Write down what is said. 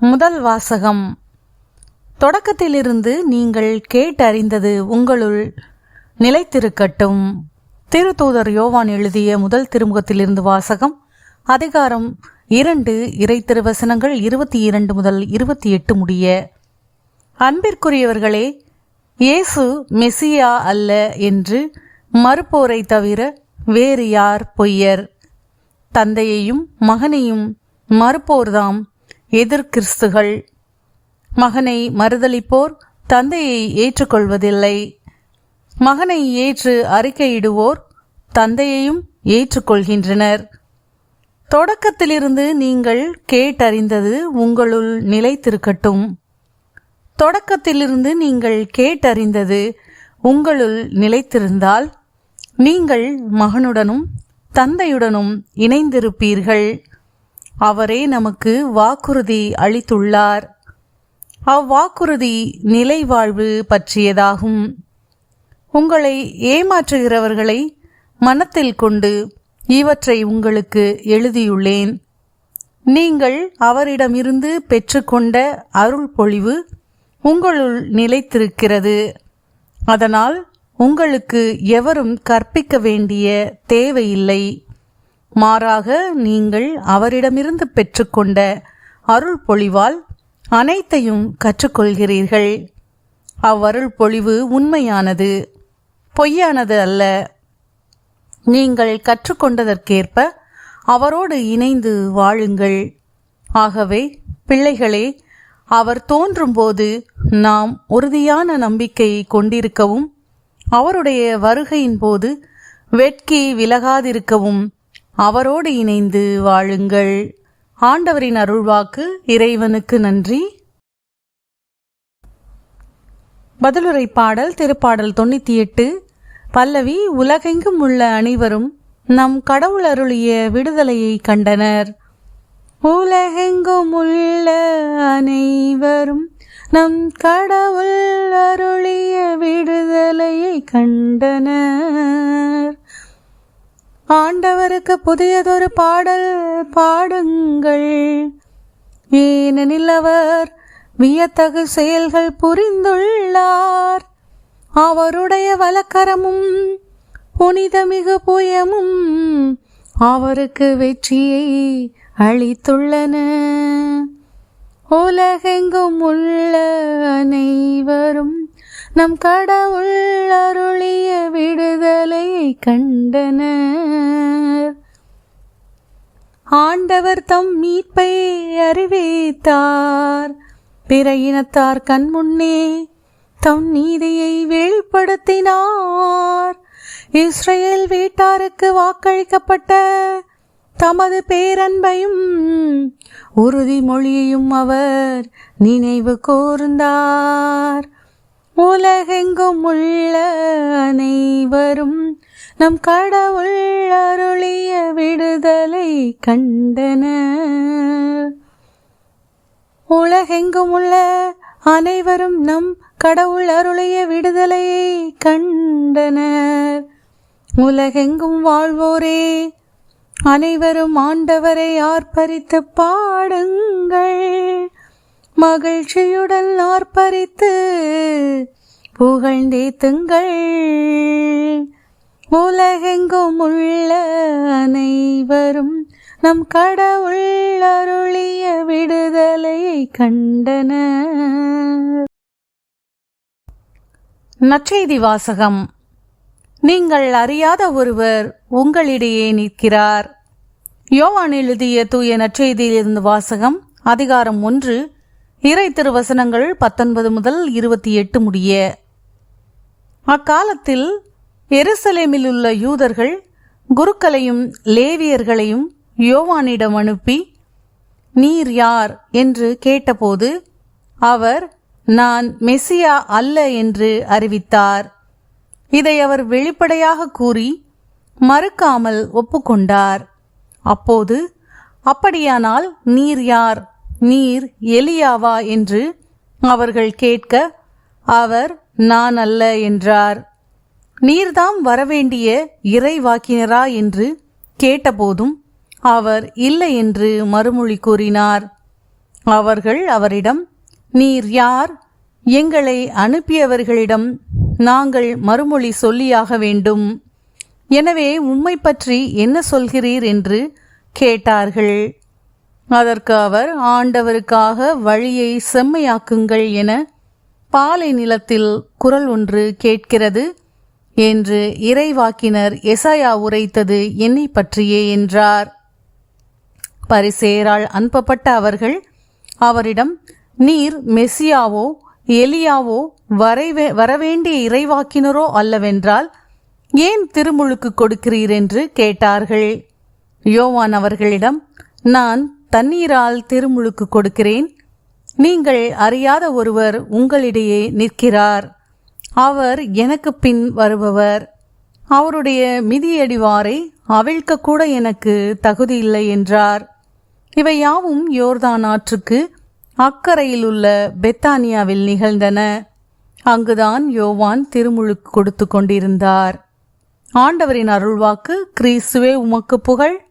முதல் வாசகம். தொடக்கத்திலிருந்து நீங்கள் கேட்டறிந்தது உங்களுள் நிலைத்திருக்கட்டும். திருத்தூதர் யோவான் எழுதிய முதல் திருமுகத்திலிருந்து வாசகம் அதிகாரம் இரண்டு இறை திருவசனங்கள் இருபத்தி இரண்டு முதல் இருபத்தி எட்டு முடிய. அன்பிற்குரியவர்களே இயேசு மெசியா அல்ல என்று மறுப்போரை தவிர வேறு யார் பொய்யர்? தந்தையையும் மகனையும் மறுப்போர்தாம். எதிர்கிறிஸ்துகள் மகனை மறுதளிப்போர் தந்தையை ஏற்றுக்கொள்வதில்லை. மகனை ஏற்று அறிக்கையிடுவோர் தந்தையையும் ஏற்றுக்கொள்கின்றனர். தொடக்கத்திலிருந்து நீங்கள் கேட்டறிந்தது உங்களுள் நிலைத்திருக்கட்டும். தொடக்கத்திலிருந்து நீங்கள் கேட்டறிந்தது உங்களுள் நிலைத்திருந்தால் நீங்கள் மகனுடனும் தந்தையுடனும் இணைந்திருப்பீர்கள். அவரே நமக்கு வாக்குறுதி அளித்துள்ளார். அவ்வாக்குறுதி நிலைவாழ்வு பற்றியதாகும். உங்களை ஏமாற்றுகிறவர்களை மனத்தில் கொண்டு இவற்றை உங்களுக்கு எழுதியுள்ளேன். நீங்கள் அவரிடமிருந்து பெற்றுக்கொண்ட அருள் பொழிவு உங்களுள் நிலைத்திருக்கிறது. அதனால் உங்களுக்கு எவரும் கற்பிக்க வேண்டிய தேவையில்லை. மாறாக நீங்கள் அவரிடமிருந்து பெற்றுக்கொண்ட அருள் பொழிவால் அனைத்தையும் கற்றுக்கொள்கிறீர்கள். அவ்வருள் பொழிவு உண்மையானது பொய்யானது அல்ல. நீங்கள் கற்றுக்கொண்டதற்கேற்ப அவரோடு இணைந்து வாழுங்கள். ஆகவே பிள்ளைகளே அவர் தோன்றும்போது நாம் உறுதியான நம்பிக்கை கொண்டிருக்கவும் அவருடைய வருகையின் போது வெட்கி விலகாதிருக்கவும் அவரோடு இணைந்து வாழுங்கள். ஆண்டவரின் அருள்வாக்கு இறைவனுக்கு நன்றி. பதிலுரை பாடல் திருப்பாடல் தொண்ணூத்தி எட்டு பல்லவி உலகெங்கும் உள்ள அனைவரும் நம் கடவுள் அருளிய விடுதலையை கண்டனர். உலகெங்கும் உள்ள அனைவரும் நம் கடவுள் அருளிய விடுதலையை கண்டனர். ஆண்டவருக்கு புதியதொரு பாடல் பாடுங்கள். ஏனெனில் அவர் வியத்தகு செயல்கள் புரிந்துள்ளார். அவருடைய வலக்கரமும் புனிதமிகு புயமும் அவருக்கு வெற்றியை அளித்துள்ளன. உலகெங்கும் உள்ள அனைவரும் நம் கடவுள் அருளிய விடுதலையை கண்டன ஆண்டவர் தம் மீட்பை அறிவித்தார். பிற இனத்தார் கண் முன்னே தம் நீதியை வெளிப்படுத்தினார். இஸ்ரேல் வீட்டாருக்கு வாக்களிக்கப்பட்ட தமது பேரன்பையும் உறுதிமொழியையும் அவர் நினைவு கூர்ந்தார். உலகெங்கும் உள்ள அனைவரும் நம் கடவுள் அருளிய விடுதலை கண்டனர் உலகெங்கும் உள்ள அனைவரும் நம் கடவுள் அருளிய விடுதலையை கண்டனர் உலகெங்கும் வாழ்வோரே அனைவரும் ஆண்டவரை ஆர்ப்பரித்து பாடுங்கள். மகிழ்ச்சியுடன் ஆர்ப்பரித்து புகழ்ந்தேத்துங்கள். உலகெங்கும் உள்ள அனைவரும் நம் கடவுள் அருளிய விடுதலையை கண்டன நற்செய்தி வாசகம். நீங்கள் அறியாத ஒருவர் உங்களிடையே நிற்கிறார். யோவான் எழுதிய தூய நற்செய்தியிலிருந்து வாசகம் அதிகாரம் ஒன்று இறை திருவசனங்கள் பத்தொன்பது முதல் இருபத்தி எட்டு முடிய. அக்காலத்தில் எருசலேமில் உள்ள யூதர்கள் குருக்களையும் லேவியர்களையும் யோவானிடம் அனுப்பி நீர் யார்? என்று கேட்டபோது அவர் நான் மெசியா அல்ல என்று அறிவித்தார். இதை அவர் வெளிப்படையாக கூறி மறுக்காமல் ஒப்புக்கொண்டார். அப்போது அப்படியானால் நீர் யார்? நீர் எலியாவா என்று அவர்கள் கேட்க அவர் நான் அல்ல என்றார். நீர்தாம் வரவேண்டிய இறைவாக்கினரா என்று கேட்டபோதும் அவர் இல்லை என்று மறுமொழி கூறினார். அவர்கள் அவரிடம் நீர் யார்? எங்களை அனுப்பியவர்களிடம் நாங்கள் மறுமொழி சொல்லியாக வேண்டும். எனவே உம்மை பற்றி என்ன சொல்கிறீர்? என்று கேட்டார்கள். அதற்கு அவர் ஆண்டவருக்காக வழியை செம்மையாக்குங்கள் என பாலை நிலத்தில் குரல் ஒன்று கேட்கிறது. என்று இறைவாக்கினர் எசாயா உரைத்தது என்னை பற்றியே என்றார். பரிசேரால் அனுப்பப்பட்ட அவர்கள் அவரிடம் நீர் மெசியாவோ எலியாவோ வரைவே வரவேண்டிய இறைவாக்கினரோ அல்லவென்றால் ஏன் திருமுழுக்கு கொடுக்கிறீர்? என்று கேட்டார்கள். யோவான் அவர்களிடம் நான் தண்ணீரால் திருமுழுக்கு கொடுக்கிறேன். நீங்கள் அறியாத ஒருவர் உங்களிடையே நிற்கிறார். அவர் எனக்கு பின் வருபவர். அவருடைய மிதியடிவாரை அவிழ்க்கக்கூட எனக்கு எனக்கு தகுதியில்லை என்றார். இவை யாவும் யோர்தான் ஆற்றுக்கு அக்கறையில் உள்ள பெத்தானியாவில் நிகழ்ந்தன. அங்குதான் யோவான் திருமுழுக்கு கொடுத்து கொண்டிருந்தார். ஆண்டவரின் அருள்வாக்கு கிறிஸ்துவே உமக்கு புகழ்.